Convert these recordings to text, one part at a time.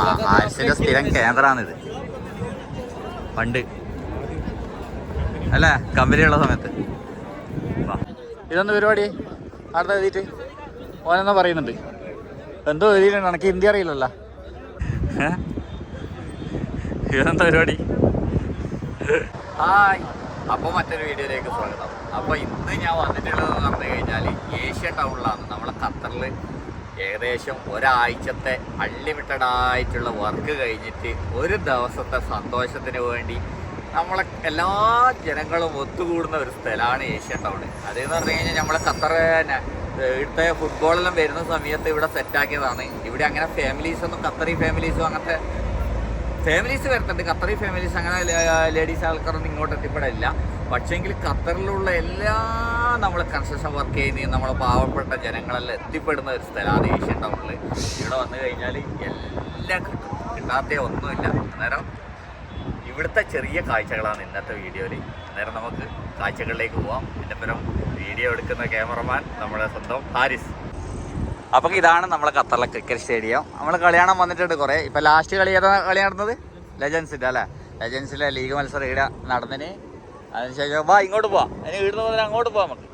ആ ആരിസിന്റെ സ്ഥിരം കേന്ദ്രമാണിത് പണ്ട്. അല്ലേ? കമ്പനിയുള്ള സമയത്ത്. ഇതൊന്ന് പരിപാടി അടുത്ത എഴുതിയിട്ട്? ഓനെന്നാ പറയുന്നുണ്ട്. എന്തോ എഴുതിയിട്ടുണ്ട്. എനിക്ക് ഹിന്ദി അറിയില്ലല്ലോ? ഇതെന്താ പരിപാടി? ഹായ്. അപ്പോൾ മറ്റൊരു വീഡിയോയിലേക്ക് സ്വാഗതം. അപ്പോൾ ഇന്ന് ഞാൻ വന്നിട്ടുള്ളത് പറഞ്ഞു കഴിഞ്ഞാൽ ഏഷ്യ ടൗണിലാണ്. നമ്മളെ ഖത്തറിൽ ഏകദേശം ഒരാഴ്ചത്തെ അൺലിമിറ്റഡ് ആയിട്ടുള്ള വർക്ക് കഴിഞ്ഞിട്ട് ഒരു ദിവസത്തെ സന്തോഷത്തിന് വേണ്ടി നമ്മളെ എല്ലാ ജനങ്ങളും ഒത്തുകൂടുന്ന ഒരു സ്ഥലമാണ് ഏഷ്യ ടൗൺ അതെന്ന് പറഞ്ഞു കഴിഞ്ഞാൽ നമ്മളെ ഖത്തർ ഇവിടുത്തെ ഫുട്ബോളെല്ലാം വരുന്ന സമയത്ത് ഇവിടെ സെറ്റാക്കിയതാണ് ഇവിടെ അങ്ങനെ ഫാമിലീസ് ഒന്നും ഖത്തറി ഫാമിലീസും അങ്ങനത്തെ ഫാമിലീസ് വരുന്നുണ്ട്. ഖത്തറി ഫാമിലീസ് അങ്ങനെ ലേഡീസ് ആൾക്കാരൊന്നും ഇങ്ങോട്ട് എത്തിപ്പെടില്ല. പക്ഷേങ്കിൽ ഖത്തറിലുള്ള എല്ലാ നമ്മൾ കൺസ്ട്രക്ഷൻ വർക്ക് ചെയ്യുന്ന നമ്മളെ പാവപ്പെട്ട ജനങ്ങളെല്ലാം എത്തിപ്പെടുന്ന ഒരു സ്ഥലമാണ് ഏഷ്യൻ ടൗണിൽ ഇവിടെ വന്നു കഴിഞ്ഞാൽ എല്ലാം കിട്ടും. കിട്ടാത്ത ഒന്നുമില്ല. അന്നേരം ഇവിടുത്തെ ചെറിയ കാഴ്ചകളാണ് ഇന്നത്തെ വീഡിയോയിൽ അന്നേരം നമുക്ക് കാഴ്ചകളിലേക്ക് പോവാം. എന്റെ പുറം വീഡിയോ എടുക്കുന്ന ക്യാമറമാൻ നമ്മുടെ സ്വന്തം ഹാരിസ്. അപ്പം ഇതാണ് നമ്മളെ ഖത്തറിലെ ക്രിക്കറ്റ് സ്റ്റേഡിയം നമ്മൾ കളിയാണം വന്നിട്ടുണ്ട് കുറേ. ഇപ്പം ലാസ്റ്റ് കളി ഏതാ കളി നടന്നത്? ലെജൻസിന്റെ അല്ലേ? ലെജൻസിലെ ലീഗ് മത്സരം ഇവിടെ നടന്നതിന് അതിനുശേഷം വാ ഇങ്ങോട്ട് പോവാം. അതിന് ഇവിടുന്ന് മുതൽ അങ്ങോട്ട് പോവാം നമുക്ക്.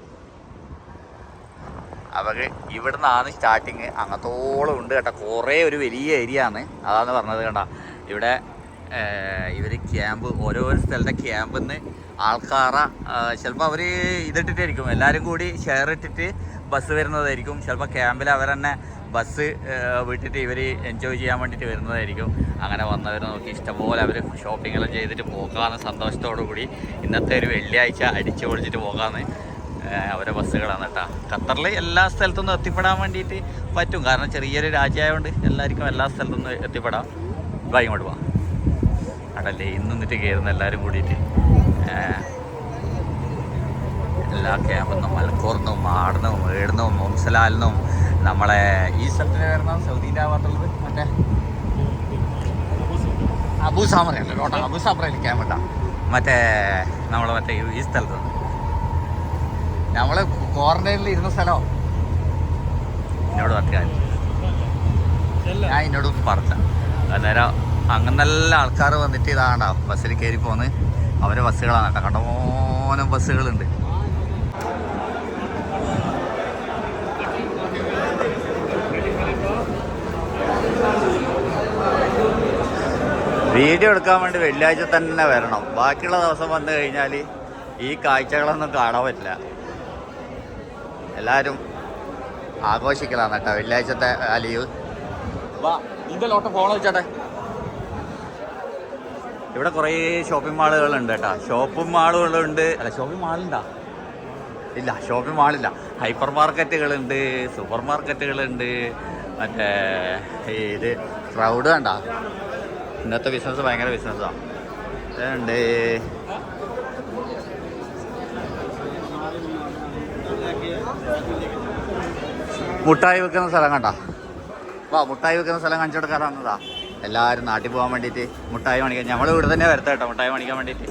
അവർക്ക് ഇവിടുന്നാണ് സ്റ്റാർട്ടിങ് അങ്ങത്തോളം ഉണ്ട് കേട്ടോ. കുറേ ഒരു വലിയ ഏരിയ ആണ്. അതാണ് പറഞ്ഞത് കേട്ടോ ഇവിടെ ഇവർ ക്യാമ്പ് ഓരോരോ സ്ഥലത്തെ ക്യാമ്പിൽ നിന്ന് ആൾക്കാറ ചിലപ്പോൾ അവർ ഇതിട്ടിട്ടായിരിക്കും. എല്ലാവരും കൂടി ഷെയർ ഇട്ടിട്ട് ബസ് വരുന്നതായിരിക്കും. ചിലപ്പോൾ ക്യാമ്പിൽ അവർ തന്നെ ബസ് വിട്ടിട്ട് ഇവർ എൻജോയ് ചെയ്യാൻ വേണ്ടിയിട്ട് വരുന്നതായിരിക്കും. അങ്ങനെ വന്നവർ നോക്കി ഇഷ്ടംപോലെ അവർ ഷോപ്പിങ്ങെല്ലാം ചെയ്തിട്ട് പോകാമെന്ന് സന്തോഷത്തോടു കൂടി ഇന്നത്തെ ഒരു വെള്ളിയാഴ്ച അടിച്ചു പൊളിച്ചിട്ട് പോകാമെന്ന് അവരെ ബസ്സുകളാണ് കേട്ടോ. ഖത്തറിൽ എല്ലാ സ്ഥലത്തുനിന്നും എത്തിപ്പെടാൻ വേണ്ടിയിട്ട് പറ്റും. കാരണം ചെറിയൊരു രാജ്യമായതുകൊണ്ട് എല്ലാവർക്കും എല്ലാ സ്ഥലത്തുനിന്നും എത്തിപ്പെടാം. വാ ഇങ്ങോട്ട് പോവാം അടല്ലേ ഇന്ന് നിന്നിട്ട് കയറുന്ന എല്ലാവരും കൂടിയിട്ട്. എല്ലാ ക്യാമ്പെന്നും മലക്കൂർന്നും ആടുന്നും ഏടുന്നും മുംസലാലിനും നമ്മളെ ഈ സ്ഥലത്തിന് വരുന്ന സൗദിന്റെ ഭാഗത്തുള്ളത്? മറ്റേ? അബൂ സാമറയല്ലോ കേട്ടോ. അബൂ സാമറ ഇരിക്കാൻ വേണ്ട മറ്റേ നമ്മളെ മറ്റേ ഈ സ്ഥലത്ത്. നമ്മൾ ക്വാറന്റൈനിൽ ഇരുന്ന സ്ഥലമോ എന്നോട് പറയാൻ ഞാൻ എന്നോട് പറഞ്ഞ. അന്നേരം അങ്ങനെ നല്ല ആൾക്കാർ വന്നിട്ട് ഇതാണ്ടാ ബസ്സിൽ കയറി പോന്ന്. അവരെ ബസ്സുകളാണ് കേട്ടോ. കണ്ടമോനം ബസ്സുകളുണ്ട്. വീഡിയോ എടുക്കാൻ വേണ്ടി വെള്ളിയാഴ്ച തന്നെ വരണം. ബാക്കിയുള്ള ദിവസം വന്നു കഴിഞ്ഞാൽ ഈ കാഴ്ചകളൊന്നും കാണാൻ പറ്റില്ല. എല്ലാവരും ആഘോഷിക്കലാണ് കേട്ടോ വെള്ളിയാഴ്ചത്തെ ആ ലീവ്. വാ നിന്റെ ലോട്ട ഫോൺ വെച്ചാട്ടെ ഇവിടെ കുറേ ഷോപ്പിംഗ് മാളുകളുണ്ട് കേട്ടോ. ഷോപ്പിംഗ് മാളുകളുണ്ട് അല്ല ഷോപ്പിംഗ് മാളുണ്ടാ ഇല്ല ഷോപ്പിംഗ് മാളില്ല ഹൈപ്പർ മാർക്കറ്റുകളുണ്ട് സൂപ്പർ മാർക്കറ്റുകളുണ്ട് മറ്റേ ഇത് ക്രൗഡ് കണ്ട? ഇന്നത്തെ ബിസിനസ് ഭയങ്കര ബിസിനസ്സാണ് ഉണ്ട് മുട്ടായി വെക്കുന്ന സ്ഥലം കണ്ട? വാ മുട്ടായി വെക്കുന്ന സ്ഥലം കാണിച്ചു കൊടുക്കാറാന്നതാ എല്ലാവരും നാട്ടിൽ പോകാൻ വേണ്ടിയിട്ട് മുട്ടായി മണിക്കാൻ നമ്മൾ ഇവിടെ തന്നെ വരുത്ത കേട്ടോ മുട്ടായി മണിക്കാൻ വേണ്ടിയിട്ട്.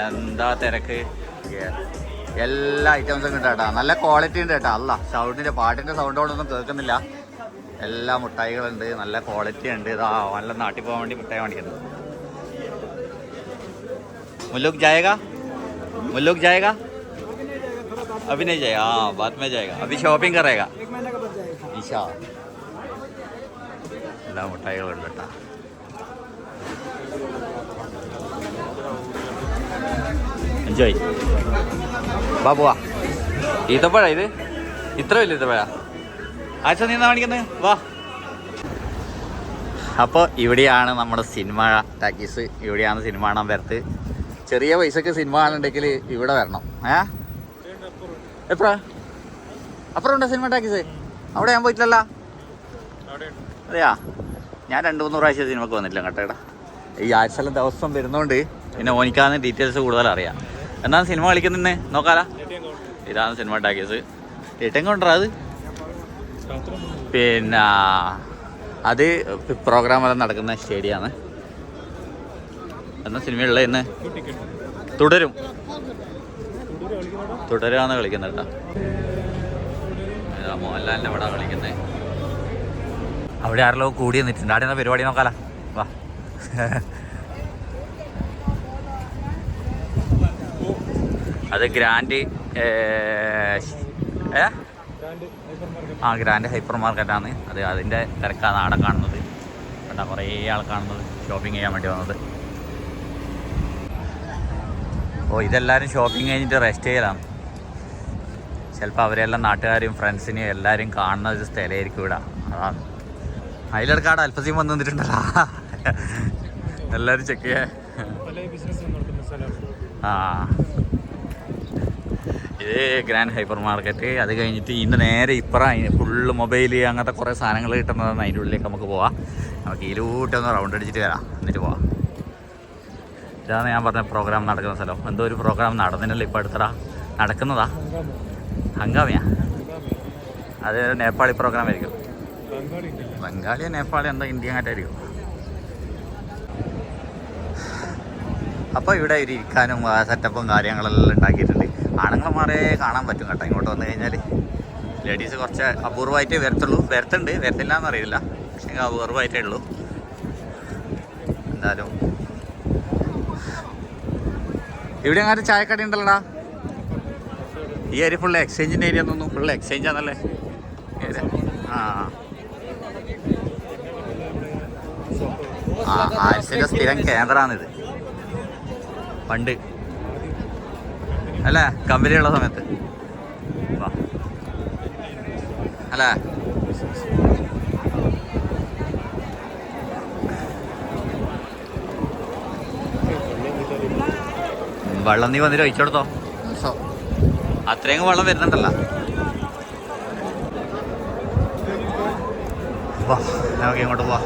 എന്താ തിരക്ക്? എല്ലാ ഐറ്റംസും കിട്ടാം കേട്ടോ. നല്ല ക്വാളിറ്റി ഉണ്ട് കേട്ടോ. അല്ല സൗണ്ടിന്റെ പാട്ടിന്റെ സൗണ്ടോടൊന്നും കേൾക്കുന്നില്ല. എല്ലാ മുട്ടായികളുണ്ട് നല്ല ക്വാളിറ്റി ഉണ്ട് ഇതാ നല്ല നാട്ടിൽ പോകാൻ വേണ്ടി മുട്ടായി മേടിക്കുന്നത് मुल्लुक जाएगा मुल्लुक जाएगा अभी नहीं जाएगा हाँ बाद में जाएगा अभी शॉपिंग करेगा ईशा എല്ലാ മുട്ടായികളുണ്ട് കേട്ടോ എൻജോയ് വാ പോവാ ഈത്തപ്പഴ ഇത് ഇത്ര വലിയ ഈത്തപ്പഴ എന്നാ കാണിക്കുന്നത് വാ. അപ്പോൾ ഇവിടെയാണ് നമ്മുടെ സിനിമ ടാക്കീസ്. ഇവിടെയാണ് സിനിമ കാണാൻ വരത്ത്. ചെറിയ പൈസക്ക് സിനിമ കാണുന്നുണ്ടെങ്കിൽ ഇവിടെ വരണം. ഏ? എപ്പോഴാ? അപ്പുറം ഉണ്ടോ സിനിമ ടാക്കീസ്? അവിടെ ഞാൻ പോയിട്ടില്ലല്ലോ. അതെയാ? ഞാൻ രണ്ട് മൂന്ന് പ്രാവശ്യം സിനിമക്ക് വന്നിട്ടില്ല കേട്ടേടാ ഈ ആഴ്ചയെല്ലാം ദിവസം വരുന്നോണ്ട് പിന്നെ ഓനിക്കാന്ന് ഡീറ്റെയിൽസ് കൂടുതൽ അറിയാം. എന്നാണ് സിനിമ കളിക്കുന്നേ നോക്കാലാ. ഇതാണ് സിനിമ ടാക്കീസ്. ഏറ്റവും കൊണ്ടാ അത്? പിന്നെ അത് പ്രോഗ്രാം എല്ലാം നടക്കുന്ന സ്റ്റേഡിയമാണ്. എന്ന സിനിമയുള്ള ഇന്ന്? തുടരും. തുടരാന്ന് കളിക്കുന്നത് കേട്ടോ. മോഹൻലാലിന്റെ അവിടെ കളിക്കുന്നത് അവിടെ ആരെല്ലോ കൂടി നിന്നിട്ടുണ്ട്. അവിടെ പരിപാടി നോക്കാല. വാ. അത് ഗ്രാൻഡ് ഏ ആ ഗ്രാൻഡ് ഹൈപ്പർ മാർക്കറ്റാണ് അത് അതിന്റെ തിരക്കാണ് അവിടെ കാണുന്നത്. കണ്ടാ കുറേ ആൾ കാണുന്നത്. ഷോപ്പിംഗ് ചെയ്യാൻ വേണ്ടി വന്നത്. ഓ ഇതെല്ലാവരും ഷോപ്പിംഗ് കഴിഞ്ഞിട്ട് റെസ്റ്റ് ചെയ്യലാണ്. ചിലപ്പോൾ അവരെല്ലാം നാട്ടുകാരെയും ഫ്രണ്ട്സിനെയും എല്ലാവരും കാണുന്ന ഒരു സ്ഥലമായിരിക്കും ഇവിടെ. അതാണ് അതിലിടക്കാട് അല്പസീം വന്ന് നിന്നിട്ടുണ്ടല്ലോ. എല്ലാവരും ചെക്ക് ചെയ്യാൻ. ആ. ഇത് ഗ്രാൻഡ് ഹൈപ്പർ മാർക്കറ്റ് അത് കഴിഞ്ഞിട്ട് ഇന്ന് നേരെ ഇപ്പുറം ഫുള്ള് മൊബൈൽ അങ്ങനത്തെ കുറേ സാധനങ്ങൾ കിട്ടുന്നതാണ് അതിന്റെ ഉള്ളിലേക്ക് നമുക്ക് പോവാം. നമുക്ക് ഇതിലൂട്ടൊന്ന് റൗണ്ട് അടിച്ചിട്ട് വരാം. എന്നിട്ട് പോവാം. ഇതാണ് ഞാൻ പറഞ്ഞ പ്രോഗ്രാം നടക്കുന്ന സ്ഥലം. എന്തോ ഒരു പ്രോഗ്രാം നടന്നില്ലല്ലോ ഇപ്പോൾ അടുത്തടാ. നടക്കുന്നതാ? ഹംഗാമിയാ? അത് നേപ്പാളി പ്രോഗ്രാം ആയിരിക്കും. ബംഗാളി നേപ്പാളി എന്താ ഇന്ത്യ ആയിട്ടായിരിക്കും അപ്പോൾ ഇവിടെ ഇരിക്കാനും സെറ്റപ്പും കാര്യങ്ങളെല്ലാം ഉണ്ടാക്കിയിട്ടുണ്ട്. ആണുങ്ങളമാരെ കാണാൻ പറ്റും കേട്ടോ. ഇങ്ങോട്ട് വന്നു കഴിഞ്ഞാൽ ലേഡീസ് കുറച്ച് അപൂർവമായിട്ടേ വരത്തുള്ളൂ. വരത്തുണ്ട് വരത്തില്ല എന്നറിയില്ല പക്ഷേ അപൂർവമായിട്ടേ ഉള്ളൂ. എന്തായാലും. ഇവിടെ അങ്ങനെ ചായക്കട ഉണ്ടല്ലോടാ? ഈ ഏരിയ ഫുള്ള് എക്സ്ചേഞ്ചിന്റെ ഏരിയ തോന്നുന്നു ഫുള്ള് എക്സ്ചേഞ്ച് ആണല്ലേ? ആ. ആ ആഴ്ചയുടെ സ്ഥിരം കേന്ദ്രമാണിത് പണ്ട്. അല്ലേ? കമ്പനിയുള്ള സമയത്ത്. അല്ല? വെള്ളം നീ വന്നിട്ട് ഒഴിച്ചെടുത്തോ അത്രയും വെള്ളം വരുന്നുണ്ടല്ലോ. നമുക്ക് ഇങ്ങോട്ട് പോവാ.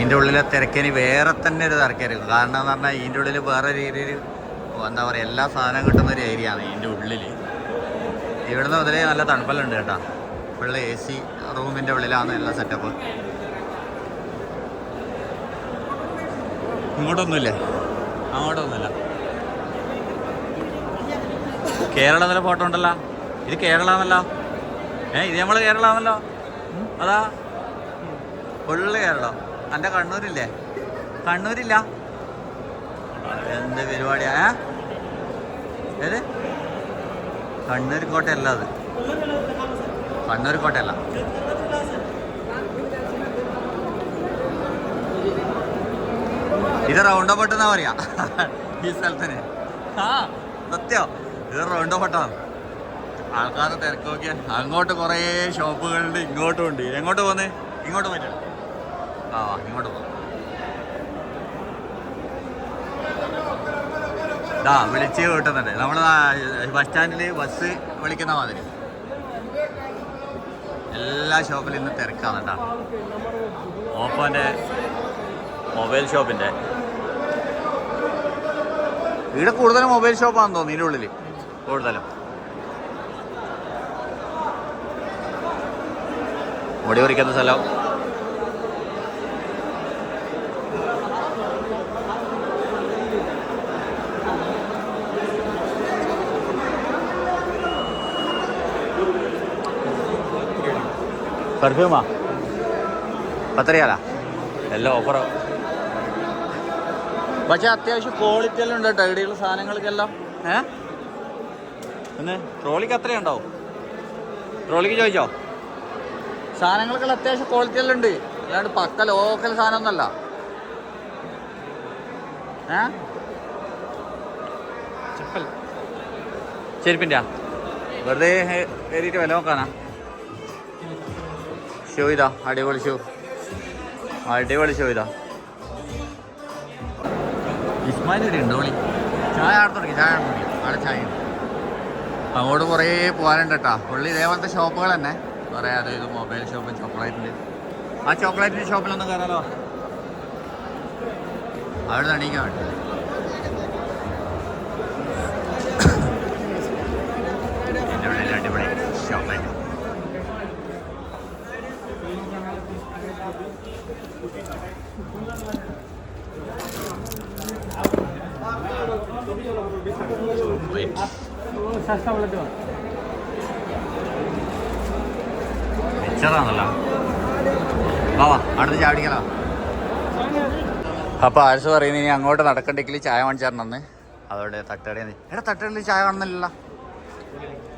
ഇതിന്റെ ഉള്ളിലെ തിരക്കിന് വേറെ തന്നെ ഒരു തിരക്കായിരിക്കും കാരണം എന്ന് പറഞ്ഞാൽ ഇതിന്റെ ഉള്ളിൽ വേറെ രീതിയിൽ എന്താ പറയുക എല്ലാ സാധനവും കിട്ടുന്ന ഒരു ഏരിയ ആണ് ഇതിന്റെ ഉള്ളിൽ ഇവിടുന്ന് മുതലേ നല്ല തണുപ്പെല്ലാം കേട്ടോ. ഫുള്ള് എ സി റൂമിന്റെ ഉള്ളിലാണ് എല്ലാ സെറ്റപ്പ് ഇങ്ങോട്ടൊന്നുമില്ലേ? അങ്ങോട്ടൊന്നുമില്ല. കേരളത്തിലെ ഫോട്ടോ ഉണ്ടല്ലോ. ഇത് കേരളാന്നല്ലോ ഏ ഇത് നമ്മൾ കേരളാന്നല്ലോ അതാ. ഫുള്ള് കേരളം. എന്റെ കണ്ണൂരില്ലേ? കണ്ണൂരില്ല? എന്ത് പരിപാടിയാ? ഏത്? കണ്ണൂർ കോട്ടയല്ല അത്. കണ്ണൂർ കോട്ടയല്ല ഇത് റൗണ്ട് എന്നാ പറയാ? ഈ സ്ഥലത്തിന്. ആ സത്യോ? ഇത് റൗണ്ട് ആണ് ആൾക്കാരെ തിരക്ക് നോക്കിയാൽ അങ്ങോട്ട് കുറേ ഷോപ്പുകളുണ്ട് ഇങ്ങോട്ടും ഉണ്ട്. എങ്ങോട്ട് പോന്നേ? ഇങ്ങോട്ട് പറ്റും ആ ഇങ്ങോട്ട് പോകും ഇതാ വിളിച്ച് കിട്ടുന്നുണ്ട്. നമ്മൾ ബസ് സ്റ്റാൻഡിൽ ബസ് വിളിക്കുന്ന മാതിരി. എല്ലാ ഷോപ്പിലും ഇന്ന് തിരക്കാണ് കേട്ടോ. ഓപ്പോന്റെ മൊബൈൽ ഷോപ്പിന്റെ ഇവിടെ കൂടുതലും മൊബൈൽ ഷോപ്പാണെന്ന് തോന്നുന്നു ഇതിന്റെ ഉള്ളിൽ കൂടുതലും. മുടി പറിക്കുന്ന സ്ഥലം. പെർഫ്യൂമാ പത്തറിയാലാ എല്ലാം ഓഫറോ പക്ഷെ അത്യാവശ്യം ക്വാളിറ്റി എല്ലാം ഉണ്ട് കേട്ടോ. ഇവിടെയുള്ള സാധനങ്ങൾക്കെല്ലാം. ഏ? പിന്നെ ട്രോളിക്ക് അത്രയും ഉണ്ടാവും. ട്രോളിക്ക് ചോദിച്ചോ? സാധനങ്ങൾക്കെല്ലാം അത്യാവശ്യം ക്വാളിറ്റി എല്ലാം ഉണ്ട്. അല്ലാണ്ട് പക്ക ലോക്കൽ സാധനമൊന്നുമല്ല. ഏ? ചെപ്പൽ ചെരുപ്പിന്റെ വെറുതെ കയറിയിട്ട് വില നോക്കാനാ. ഷൂ ഇതാ അടിപൊളി ഷൂ അടിപൊളി ഷൂ ഇതാ. ഇസ്മായിൽ ഇവിടെ ഉണ്ട് വിളി? ചായ അവിടെ തുടങ്ങി ചായ തുടങ്ങി. ചായ അങ്ങോട്ട് കുറേ പോകാനുണ്ട് കേട്ടോ പുള്ളി ഇതേപോലത്തെ ഷോപ്പുകൾ തന്നെ കുറേ അതായത് മൊബൈൽ ഷോപ്പ് ചോക്ലേറ്റിന്റെ ആ ചോക്ലേറ്റിന്റെ ഷോപ്പിലൊന്നും കയറാലോ അവിടെ വേണ്ടി അടിപൊളി ചോക്ലേറ്റ് മിച്ചറാണല്ലോ വാ അടുത്ത് ആഴ്ച പറയുന്നത് ഇനി അങ്ങോട്ട് നടക്കണ്ടെങ്കിൽ ചായ വാങ്ങിച്ചാർന്നെന്ന് അതോടെ തട്ടടി എടാ തട്ടുകടയിൽ ചായ കാണുന്നില്ലല്ലോ.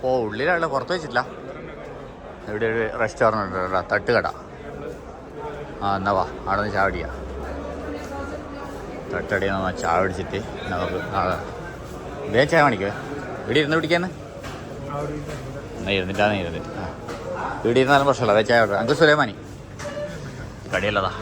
ഓ ഉള്ളിലാണല്ലോ പുറത്ത് വെച്ചിട്ടില്ല. ഇവിടെ ഒരു റെസ്റ്റോറന്റ് ഉണ്ട് തട്ടുകട. ആ എന്നാ വാ അവിടെ നിന്ന് ചാവടിയ അടിയാ നമ്മ ചായ നമുക്ക് വേ ചായ കാണിക്കുവേ ഇവിടെ ഇരുന്ന് പിടിക്കാന്ന് എന്നാ ഇരുന്നിട്ടാന്ന് ഇരുന്നിട്ട്. ആ. ഇവിടെ ഇരുന്നാലും പ്രശ്നമില്ല വേ ചായ അങ്ക് സുലൈമാനി. കടിയല്ലതാ.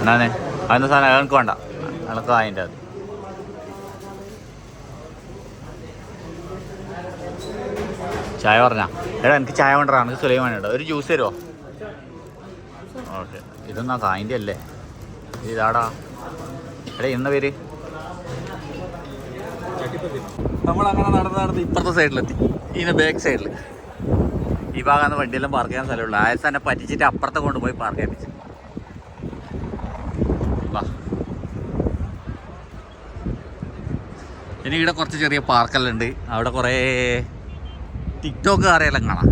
എന്നാണ് അതെന്താ സാധനം അയാൾക്ക് വേണ്ട. അയാൾക്ക് അതിന്റെ അത്. ചായ പറഞ്ഞാ? എടാ എനിക്ക് ചായ വേണ്ട എനിക്ക് സുലൈമാൻ ഉണ്ടോ ഒരു ജ്യൂസ് തരുമോ ഓക്കെ. ഇതൊന്നാ കായിന്റെ അല്ലേ? ഇതാടാ. എടാ ഇന്ന പേര്? നമ്മൾ അങ്ങനെ നടന്ന് നടന്ന് ഇപ്പുറത്തെ സൈഡിലെത്തി. ഇതിന് ബാക്ക് സൈഡിൽ ഈ ഭാഗത്ത് വണ്ടിയെല്ലാം പാർക്ക് ചെയ്യാൻ സ്ഥലമുള്ളൂ. ആയസ് തന്നെ പറ്റിച്ചിട്ട് അപ്പുറത്തെ കൊണ്ടുപോയി പാർക്ക് വാ ഇനി ഇവിടെ കുറച്ച് ചെറിയ പാർക്കെല്ലാം ഉണ്ട്. അവിടെ കുറേ ടിക്ടോക്കുകാരെല്ലാം കാണാം.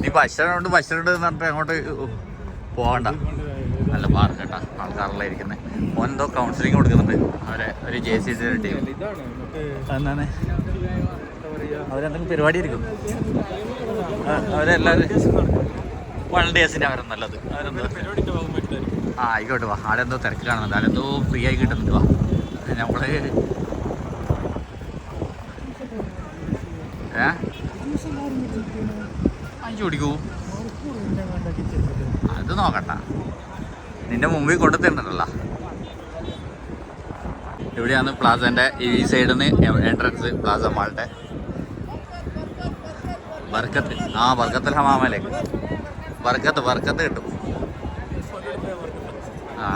നീ ഭക്ഷണമുണ്ട് ഭക്ഷണമുണ്ട് എന്ന് പറഞ്ഞിട്ട് അങ്ങോട്ട് പോകണ്ട നല്ല പാർക്ക് കേട്ടാ ആൾക്കാരെല്ലാം ഇരിക്കുന്നത് ഓൻ എന്തോ കൗൺസിലിംഗ് കൊടുക്കുന്നുണ്ട്. അവരെ ഒരു ജെ സി സി ടീം എന്താണ് എന്താ അവരെന്തെങ്കിലും പരിപാടി ഇരിക്കും അവരെല്ലാവരും വൺ ഡേയ്സിന് അവരെ നല്ലത്. ആ ആയിക്കോട്ടെ വാ. എന്തോ തിരക്ക് കാണുന്നുണ്ട് ആടെന്തോ ഫ്രീ ആയി കിട്ടുന്നുണ്ട് വാ. നമ്മൾ ഏ? അഞ്ചു കുടിക്കൂ. അത് നോക്കട്ട നിന്റെ മുമ്പിൽ കൊണ്ടു തരുന്നുണ്ടല്ലോ ഇവിടെയാണ് പ്ലാസന്റെ ഈ സൈഡിൽ നിന്ന് എൻട്രൻസ് പ്ലാസ മാളിന്റെ. ബർക്കത്ത് ആ ബർക്കത്തിൽ ഹമാമലേക്ക് ബർക്കത്ത് വർക്കത്ത് കിട്ടും. ആ.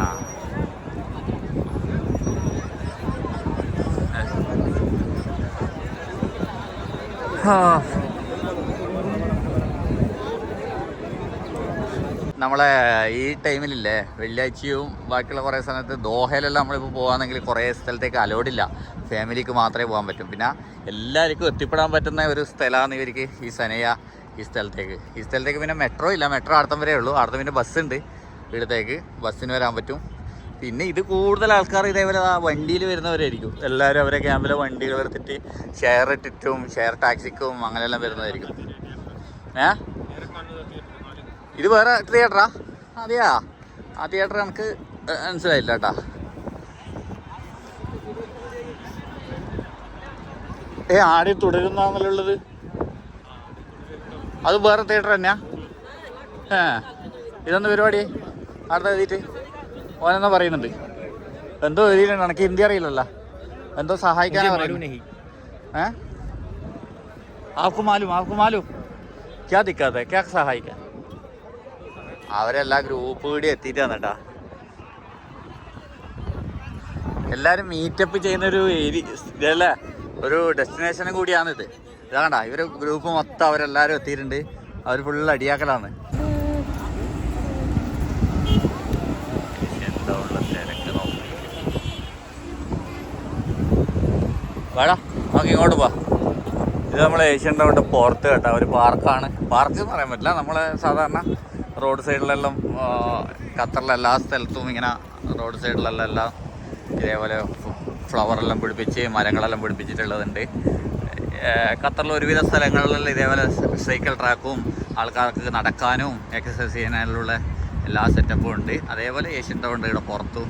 ആ. നമ്മളെ ഈ ടൈമിലില്ലേ വെള്ളിയാഴ്ചയും ബാക്കിയുള്ള കുറേ സമയത്ത് ദോഹയിലെല്ലാം നമ്മളിപ്പോൾ പോകുകയാണെങ്കിൽ കുറേ സ്ഥലത്തേക്ക് അലോഡില്ല ഫാമിലിക്ക് മാത്രമേ പോകാൻ പറ്റും. പിന്നെ എല്ലാവർക്കും എത്തിപ്പെടാൻ പറ്റുന്ന ഒരു സ്ഥലമാണ് ഇവർക്ക് ഈ സനയ ഈ സ്ഥലത്തേക്ക്. ഈ സ്ഥലത്തേക്ക് പിന്നെ മെട്രോ ഇല്ല. മെട്രോ അടുത്തം വരെ ഉള്ളൂ. അടുത്ത പിന്നെ ബസ്സുണ്ട് ഇവിടത്തേക്ക് ബസ്സിന് വരാൻ പറ്റും. പിന്നെ ഇത് കൂടുതൽ ആൾക്കാർ ഇതേപോലെ ആ വണ്ടിയിൽ വരുന്നവരായിരിക്കും. എല്ലാവരും അവരെ ക്യാമ്പിലെ വണ്ടികൾ എടുത്തിട്ട് ഷെയർ ഇട്ടിട്ടും ഷെയർ ടാക്സിക്കും അങ്ങനെയെല്ലാം വരുന്നതായിരിക്കും ഏ? ഇത് വേറെ തിയേറ്ററാ അതെയാ? ആ തിയേറ്റർ എനിക്ക് മനസ്സിലായില്ല കേട്ടാ ഏ ആടി തുടരുന്നാന്നല്ലുള്ളത് അത് വേറെ തിയേറ്റർ തന്നെയാ? ഏഹ് ഇതൊന്ന് പരിപാടി? അടുത്ത എഴുതിയിട്ട്? ഓനെന്നാ പറയുന്നുണ്ട്. എന്തോ എഴുതിയിട്ടുണ്ട്. എനിക്ക് ഹിന്ദി അറിയില്ലല്ലോ. എന്തോ സഹായിക്കാൻ പറയുന്നു. ആക്കുമാലും ആഫ്ക്കു ക്യാ ദിക്കാതെ ക്യാ സഹായിക്കാൻ? അവരെല്ലാ ഗ്രൂപ്പ് കൂടി എത്തിയിട്ടാണ് എല്ലാരും മീറ്റപ്പ് ചെയ്യുന്ന ഒരു ഏരിയ ഇതല്ലേ? ഒരു ഡെസ്റ്റിനേഷനും കൂടിയാണിത്. ഇതാകണ്ട ഇവർ ഗ്രൂപ്പ് മൊത്തം അവരെല്ലാരും എത്തിയിട്ടുണ്ട്. അവർ ഫുൾ അടിയാക്കലാണ്. എന്താ ഉള്ള തിരക്ക് നോക്ക്. വേടാ നമുക്ക് ഇങ്ങോട്ട് പോവാ. ഇത് നമ്മൾ ഏഷ്യൻ ടൗണിന്റെ പുറത്ത് കേട്ടോ ഒരു പാർക്കാണ്. പാർക്ക് എന്ന് പറയാൻ പറ്റില്ല നമ്മൾ സാധാരണ റോഡ് സൈഡിലെല്ലാം ഖത്തറിലെ എല്ലാ സ്ഥലത്തും ഇങ്ങനെ റോഡ് സൈഡിലെല്ലാം എല്ലാം ഇതേപോലെ ഫ്ലവറെല്ലാം പിടിപ്പിച്ച് മരങ്ങളെല്ലാം പിടിപ്പിച്ചിട്ടുള്ളതുണ്ട്. ഖത്തറിലെ ഒരുവിധ സ്ഥലങ്ങളിൽ ഇതേപോലെ സൈക്കിൾ ട്രാക്കും ആൾക്കാർക്ക് നടക്കാനും എക്സസൈസ് ചെയ്യാനുള്ള എല്ലാ സെറ്റപ്പും ഉണ്ട്. അതേപോലെ ഏഷ്യൻ ടൗൺ ഇവിടെ പുറത്തും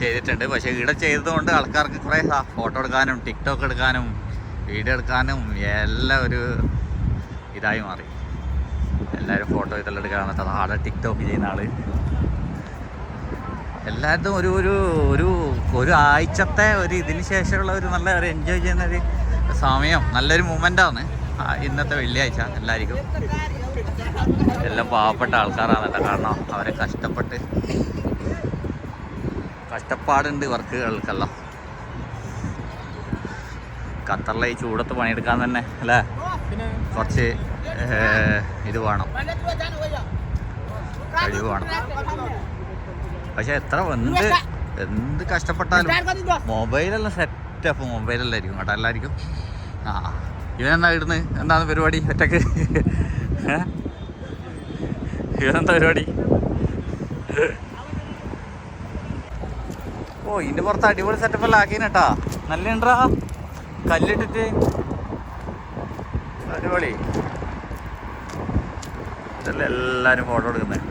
ചെയ്തിട്ടുണ്ട്. പക്ഷേ ഇവിടെ ചെയ്തതുകൊണ്ട് ആൾക്കാർക്ക് കുറേ ഫോട്ടോ എടുക്കാനും ടിക്ടോക്ക് എടുക്കാനും വീഡിയോ എടുക്കാനും എല്ലാം ഒരു ഇതായി മാറി. എല്ലാവരും ഫോട്ടോ ഇതെല്ലാം എടുക്കാൻ വന്നിട്ട് ആടെ ടിക്ടോക്ക് ചെയ്യുന്ന ആൾ എല്ലായിടത്തും ഒരു ഒരു ഒരു ഒരു ആഴ്ചത്തെ ഒരു ഇതിന് ശേഷമുള്ള ഒരു നല്ല ഒരു എൻജോയ് ചെയ്യുന്ന ഒരു സമയം നല്ലൊരു മൂമെന്റാണ് ഇന്നത്തെ വെള്ളിയാഴ്ച എല്ലാവർക്കും എല്ലാം പാവപ്പെട്ട ആൾക്കാരാണല്ലോ കാരണം അവരെ കഷ്ടപ്പെട്ട് കഷ്ടപ്പാടുണ്ട് വർക്കുകൾക്കെല്ലാം. ഖത്തറിലെ ഈ ചൂടത്ത് പണിയെടുക്കാൻ തന്നെ അല്ലേ? കുറച്ച് ഇത് വേണം. കഴിവ് വേണം. പക്ഷെ എത്ര എന്ത് എന്ത് കഷ്ടപ്പെട്ടാലും മൊബൈലെല്ലാം സെറ്റപ്പ് മൊബൈലല്ലായിരിക്കും കേട്ടോ എല്ലാവർക്കും ആ ഇവനെന്താ ഇടുന്ന്? എന്താണ് പരിപാടി? ഒറ്റയ്ക്ക്? ഇവനെന്താ പരിപാടി? ഓ ഇതിന്റെ പുറത്ത് അടിപൊളി സെറ്റപ്പ് എല്ലാം കേട്ടാ. നല്ല ഉണ്ടാ കല്ലിട്ടിട്ട്. അടിപൊളി. ഇതല്ലേ എല്ലാവരും ഫോട്ടോ എടുക്കുന്നത്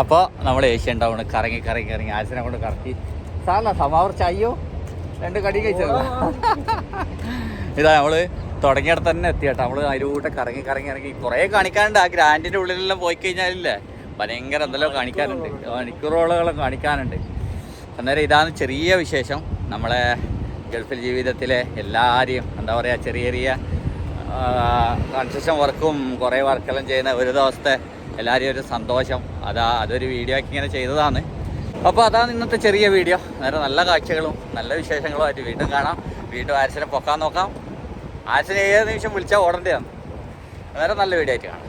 അപ്പോൾ നമ്മൾ ഏഷ്യൻ ടൗൺ കറങ്ങി കറങ്ങി കറങ്ങി ആശനെ കൊണ്ട് കറക്കി. സാറിന സമാവർ അയ്യോ രണ്ട് കടി കഴിച്ചത് ഇതാ നമ്മൾ തുടങ്ങിയിടത്ത് തന്നെ എത്തി കേട്ടോ നമ്മൾ അതിലൂടെ കറങ്ങി കറങ്ങി ഇറങ്ങി കുറേ കാണിക്കാനുണ്ട്. ആ ഗ്രാൻഡിന്റെ ഉള്ളിലെല്ലാം പോയി കഴിഞ്ഞാലില്ലേ? ഭയങ്കര എന്തെല്ലാം കാണിക്കാനുണ്ട്. മണിക്കൂറോളുകളും കാണിക്കാനുണ്ട്. അന്നേരം ഇതാണ് ചെറിയ വിശേഷം. നമ്മളെ ഗൾഫിൽ ജീവിതത്തിലെ എല്ലാവരെയും എന്താ പറയുക ചെറിയ ചെറിയ കൺസ്ട്രക്ഷൻ വർക്കും കുറേ വർക്കെല്ലാം ചെയ്യുന്ന ഒരു ദിവസത്തെ എല്ലാവരെയും ഒരു സന്തോഷം. അതാ അതൊരു വീഡിയോ ആക്കി ഇങ്ങനെ ചെയ്തതാണ്. അപ്പോൾ അതാണ് ഇന്നത്തെ ചെറിയ വീഡിയോ നേരെ നല്ല കാഴ്ചകളും നല്ല വിശേഷങ്ങളും ആയിട്ട് വീണ്ടും കാണാം. വീണ്ടും ആരസിനെ പൊക്കാൻ നോക്കാം. ആരസിനെ ഏത് നിമിഷം വിളിച്ചാൽ ഓടേണ്ടതാണ് നേരെ നല്ല വീഡിയോ ആയിട്ട് കാണാം.